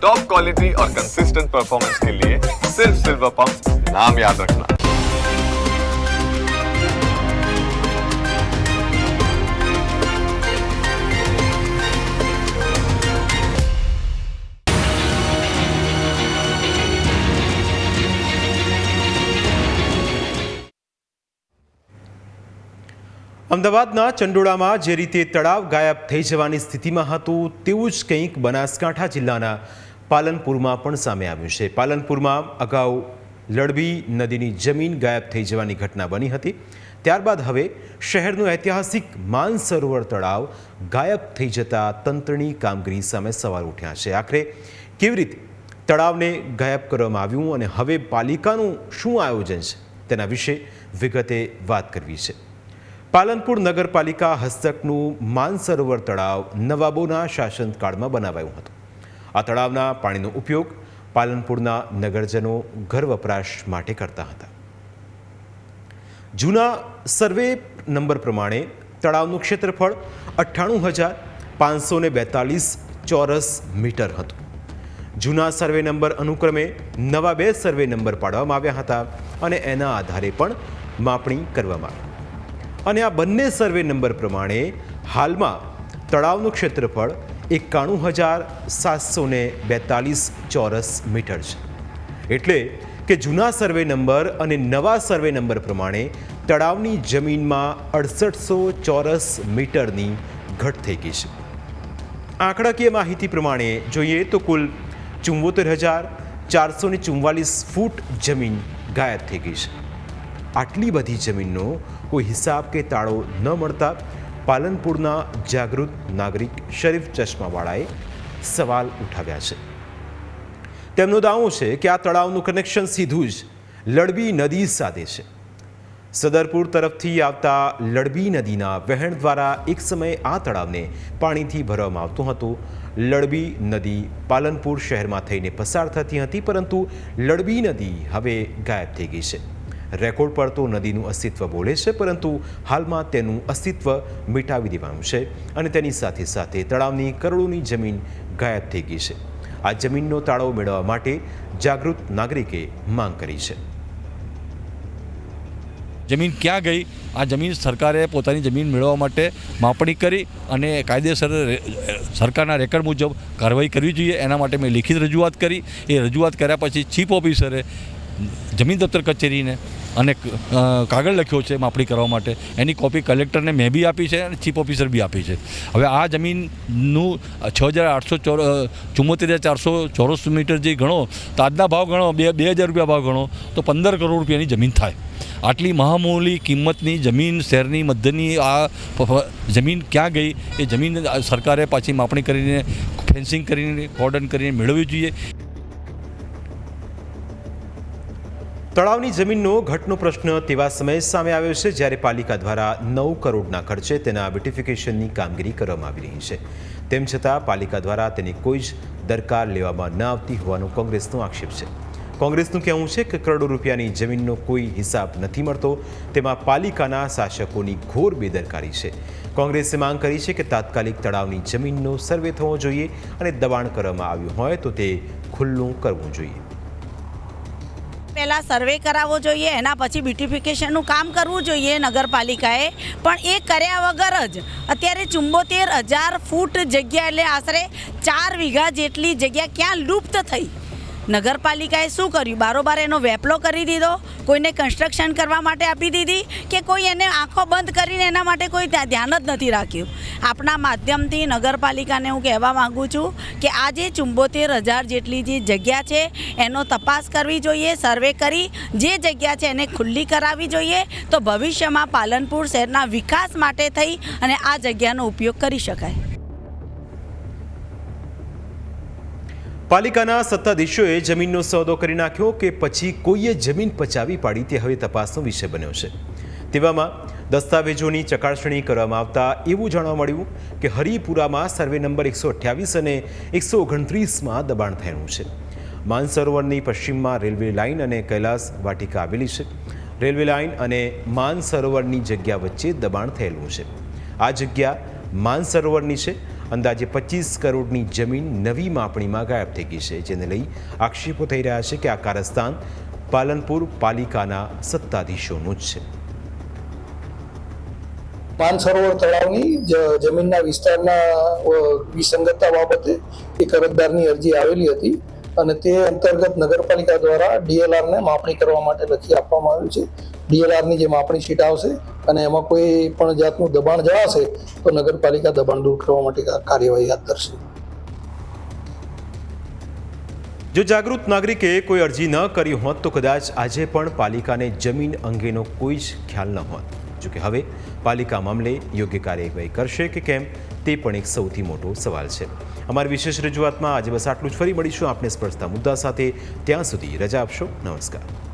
Top quality और consistent performance के लिए सिर्फ सिल्वर पंप नाम याद रखना અમદાવાદના ચંડોળામાં જે રીતે તળાવ ગાયબ થઈ જવાની સ્થિતિમાં હતું તેવું જ કંઈક બનાસકાંઠા જિલ્લાના પાલનપુરમાં પણ સામે આવ્યું છે. પાલનપુરમાં અગાઉ લડબી નદીની જમીન ગાયબ થઈ જવાની ઘટના બની હતી. ત્યારબાદ હવે શહેરનું ઐતિહાસિક માનસરોવર તળાવ ગાયબ થઈ જતા તંત્રની કામગીરી સામે સવાલ ઉઠ્યા છે. આખરે કેવી રીતે તળાવને ગાયબ કરવામાં આવ્યું અને હવે પાલિકાનું શું આયોજન છે તેના વિશે વિગતે વાત કરવી છે. પાલનપુર નગરપાલિકા હસ્તકનું માનસરોવર તળાવ નવાબોના શાસનકાળમાં બનાવાયું હતું. આ તળાવના પાણીનો ઉપયોગ પાલનપુરના નગરજનો ઘર વપરાશ માટે કરતા હતા. જૂના સર્વે નંબર પ્રમાણે તળાવનું ક્ષેત્રફળ અઠ્ઠાણું હજાર પાંચસો ને બેતાલીસ ચોરસ મીટર હતું. જૂના સર્વે નંબર અનુક્રમે નવા બે સર્વે નંબર પાડવામાં આવ્યા હતા અને એના આધારે પણ માપણી કરવામાં આવી. અને આ બંને સર્વે નંબર પ્રમાણે હાલમાં તળાવનું ક્ષેત્રફળ એકાણું હજાર સાતસો બેતાલીસ ચોરસ મીટર છે. એટલે કે જૂના સર્વે નંબર અને નવા સર્વે નંબર પ્રમાણે તળાવની જમીનમાં અડસઠસો ચોરસ મીટરની ઘટ થઈ ગઈ છે. આંકડાકીય માહિતી પ્રમાણે જોઈએ તો કુલ ચુંવોતેર હજાર ચારસો ને ચુમ્વાલીસ ફૂટ જમીન ગાયબ થઈ ગઈ છે. આટલી બધી જમીનનો કોઈ હિસાબ કે તાળો ન મળતા પાલનપુરના જાગૃત નાગરિક શરીફ ચશ્માવાળાએ સવાલ ઉઠાવ્યા છે. તેમનો દાવો છે કે આ તળાવનું કનેક્શન સીધું જ લડબી નદી સાથે છે. સદરપુર તરફથી આવતા લડબી નદીના વહેણ દ્વારા એક સમયે આ તળાવને પાણીથી ભરવામાં આવતું હતું. લડબી નદી પાલનપુર શહેરમાં થઈને પસાર થતી હતી, પરંતુ લડબી નદી હવે ગાયબ થઈ ગઈ છે. રેકોર્ડ પર તો નદીનું અસ્તિત્વ બોલે છે, પરંતુ હાલમાં તેનું અસ્તિત્વ મિટાવી દેવાનું છે અને તેની સાથે સાથે તળાવની કરોડોની જમીન ગાયબ થઈ ગઈ છે. આ જમીનનો તાળો મેળવવા માટે જાગૃત નાગરિકે માંગ કરી છે. જમીન ક્યાં ગઈ? આ જમીન સરકારે પોતાની જમીન મેળવવા માટે માપણી કરી અને કાયદેસર સરકારના રેકર્ડ મુજબ કાર્યવાહી કરવી જોઈએ. એના માટે મેં લિખિત રજૂઆત કરી. એ રજૂઆત કર્યા પછી ચીફ ઓફિસરે જમીન દફતર કચેરીને અને કાગળ લખ્યો છે માપણી કરવા માટે. એની કોપી કલેક્ટરને મેં બી આપી છે અને ચીફ ઓફિસર બી આપી છે. હવે આ જમીનનું છ હજાર આઠસો ચોર ચુમ્મોતેર હજાર ચારસો ચોરસ મીટર જે ગણો તો આજના ભાવ ગણો, બે બે હજાર રૂપિયા ભાવ ગણો, તો પંદર કરોડ રૂપિયાની જમીન થાય. આટલી મહામૂલી કિંમતની જમીન શહેરની મધ્યની આ જમીન ક્યાં ગઈ? એ જમીન સરકારે પાછી માપણી કરીને, ફેન્સિંગ કરીને, કોર્ડન કરીને મેળવવી જોઈએ. તળાવની જમીનનો ઘટનો પ્રશ્ન તેવા સમયે સામે આવ્યો છે, જ્યારે પાલિકા દ્વારા નવ કરોડના ખર્ચે તેના બ્યુટિફિકેશનની કામગીરી કરવામાં આવી રહી છે. તેમ છતાં પાલિકા દ્વારા તેની કોઈ જ દરકાર લેવામાં ન આવતી હોવાનો કોંગ્રેસનો આક્ષેપ છે. કોંગ્રેસનું કહેવું છે કે કરોડો રૂપિયાની જમીનનો કોઈ હિસાબ નથી મળતો, તેમાં પાલિકાના શાસકોની ઘોર બેદરકારી છે. કોંગ્રેસે માંગ કરી છે કે તાત્કાલિક તળાવની જમીનનો સર્વે થવો જોઈએ અને દબાણ કરવામાં આવ્યું હોય તો તે ખુલ્લું કરવું જોઈએ. પહેલાં સર્વે કરાવવો જોઈએ, એના પછી બ્યુટિફિકેશનનું કામ કરવું જોઈએ નગરપાલિકાએ. પણ એ કર્યા વગર જ અત્યારે ચુંબોતેર હજાર ફૂટ જગ્યા એટલે આશરે ચાર વીઘા જેટલી જગ્યા ક્યાં લુપ્ત થઈ. નગરપાલિકાએ શું કર્યું? બારોબાર એનો વેપલો કરી દીધો? કોઈને કન્સ્ટ્રક્શન કરવા માટે આપી દીધી કે કોઈ એને આંખો બંધ કરીને એના માટે કોઈ ત્યાં ધ્યાન જ નથી રાખ્યું? આપણા માધ્યમથી નગરપાલિકાને હું કહેવા માગું છું કે આ જે ચુંબોતેર હજાર જેટલી જે જગ્યા છે, એનો તપાસ કરવી જોઈએ, સર્વે કરી. જે જગ્યા છે એને ખુલ્લી કરાવવી જોઈએ. તો ભવિષ્યમાં પાલનપુર શહેરના વિકાસ માટે થઈ અને આ જગ્યાનો ઉપયોગ કરી શકાય. પાલિકાના સત્તાધીશોએ જમીનનો સોદો કરી નાખ્યો કે પછી કોઈએ જમીન પચાવી પાડી તે હવે તપાસનો વિષય બન્યો છે. તેવામાં દસ્તાવેજોની ચકાસણી કરવામાં આવતા એવું જાણવા મળ્યું કે હરિપુરામાં સર્વે નંબર એકસો અઠ્યાવીસ અને એકસો ઓગણત્રીસમાં દબાણ થયેલું છે. માનસરોવરની પશ્ચિમમાં રેલવે લાઇન અને કૈલાસ વાટિકા આવેલી છે. રેલવે લાઇન અને માનસરોવરની જગ્યા વચ્ચે દબાણ થયેલું છે. આ જગ્યા માનસરોવરની છે અંદાજે પચીસ કરોડની જમીન નવી માપણીમાં ગાયબ થઈ ગઈ છે, જેને લઈ આક્ષેપો થઈ રહ્યા છે કે આ કારસ્તાન પાલનપુર પાલિકાના સત્તાધીશોનું જ છે. માનસરોવર તળાવની જ- જમીનના વિસ્તારના વિસંગતતા બાબતે એક અરજદારની અરજી આવેલી હતી. અને તે અંતર્ગત નગરપાલિકા દ્વારા ડીએલઆરને માપણી કરવા માટે લખી આપવામાં આવ્યું છે. ડીએલઆરની જે માપણી શીટ આવશે અને એમાં કોઈ પણ જાતનું દબાણ જણાશે તો નગરપાલિકા દબાણ દૂર કરવા માટે કાર્યવાહી હાથ ધરશે. જો જાગૃત નાગરિકે કોઈ અરજી ન કરી હોત તો કદાચ આજે પણ પાલિકાને જમીન અંગેનો કોઈ જ ખ્યાલ ન હોત. જોકે હવે પાલિકા મામલે યોગ્ય કાર્યવાહી કરશે કે કેમ તે પણ એક સૌથી મોટો સવાલ છે. અમારી વિશેષ રજૂઆતમાં આજે બસ આટલું જ. ફરી મળીશું આપને સ્પર્શતા મુદ્દા સાથે. ત્યાં સુધી રજા આપશો. નમસ્કાર.